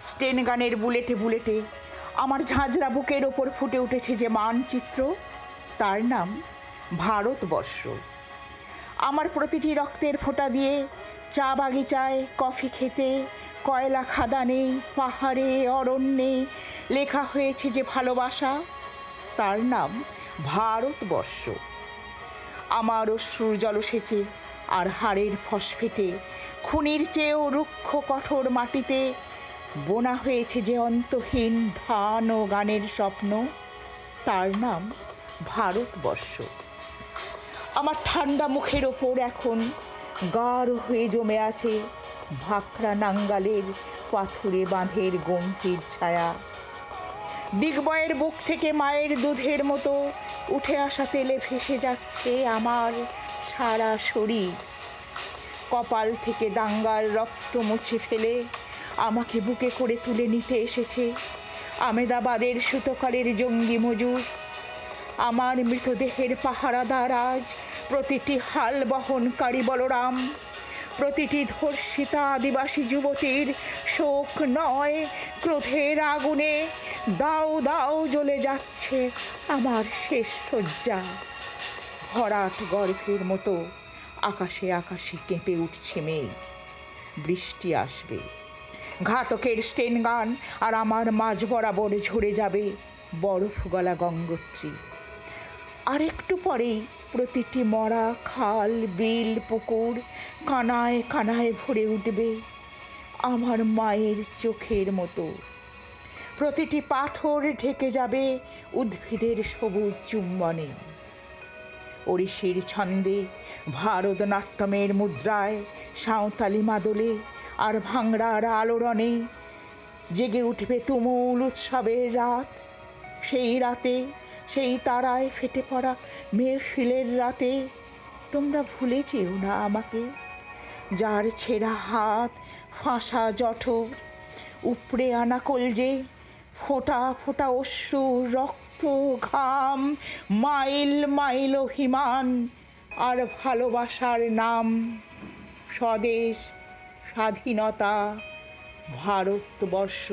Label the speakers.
Speaker 1: স্টেন গানের বুলেটে বুলেটে আমার ঝাঁঝরা বুকের ওপর ফুটে উঠেছে যে মানচিত্র, তার নাম ভারতবর্ষ। আমার প্রতিটি রক্তের ফোঁটা দিয়ে চা বাগিচায়, কফি খেতে, কয়লা খাদানে, পাহাড়ে, অরণ্যে লেখা হয়েছে যে ভালোবাসা, তার নাম ভারতবর্ষ। আমার অশ্রুর জলসেচে আর হাড়ের ফসফেটে, খুনির চেয়েও রুক্ষ কঠোর মাটিতে বোনা হয়েছে যে অন্তহীন ধান ও গানের স্বপ্ন, তার নাম ভারতবর্ষ। আমার ঠান্ডা মুখের ওপর এখন গাঢ় হয়ে জমে আছে ভাকরা নাঙ্গালের পাথুরে বাঁধের গম্ভীর ছায়া। দিগবয়ের বুক থেকে মায়ের দুধের মতো উঠে আসা তেলে ভেসে যাচ্ছে আমার সারা শরীর। কপাল থেকে দাঙ্গার রক্ত মুছে ফেলে আমাকে বুকে করে তুলে নিতে এসেছে। আমেদাবাদের সুতোকারের জঙ্গি মজুর। আমার মৃতদেহের পাহারাদার আজ প্রতিটি হাল বহনকারী বলরাম। প্রতিটি ধর্ষিতা আদিবাসী যুবতীর শোক নয়, ক্রোধের আগুনে দাও দাও জ্বলে যাচ্ছে আমার শেষ শয্যা। ভরাট গর্ভের মতো আকাশে আকাশে কেঁপে উঠছে মেঘ। বৃষ্টি আসবে। ঘাতকের স্টেন গান আর আমার মাঝ বরাবর ঝরে যাবে বরফ গলা গঙ্গোত্রী। আর একটু পরেই প্রতিটি মরা খাল, বিল, পুকুর কানায় কানায় ভরে উঠবে আমার মায়ের চোখের মতো। প্রতিটি পাথর ঢেকে যাবে উদ্ভিদের সবুজ চুম্বনে। ওড়িশির ছন্দে ভারতনাট্যমের মুদ্রায় সাঁওতালি মাদলে আর ভাংড়ার আলোড়নে জেগে উঠবে তুমুল উৎসবের রাত। সেই রাতে, সেই তারায় ফেটে পড়া মেহফিলের রাতে, তোমরা ভুলে যেও না আমাকে। যার ছেঁড়া হাত ফাঁসা জঠর, উপড়ে আনা কলজে ফোঁটা ফোঁটা অশ্রু, রক্ত, ঘাম, মাইল মাইল অভিমান আর ভালোবাসার নাম স্বদেশ স্বাধীনতা ভারতবর্ষ।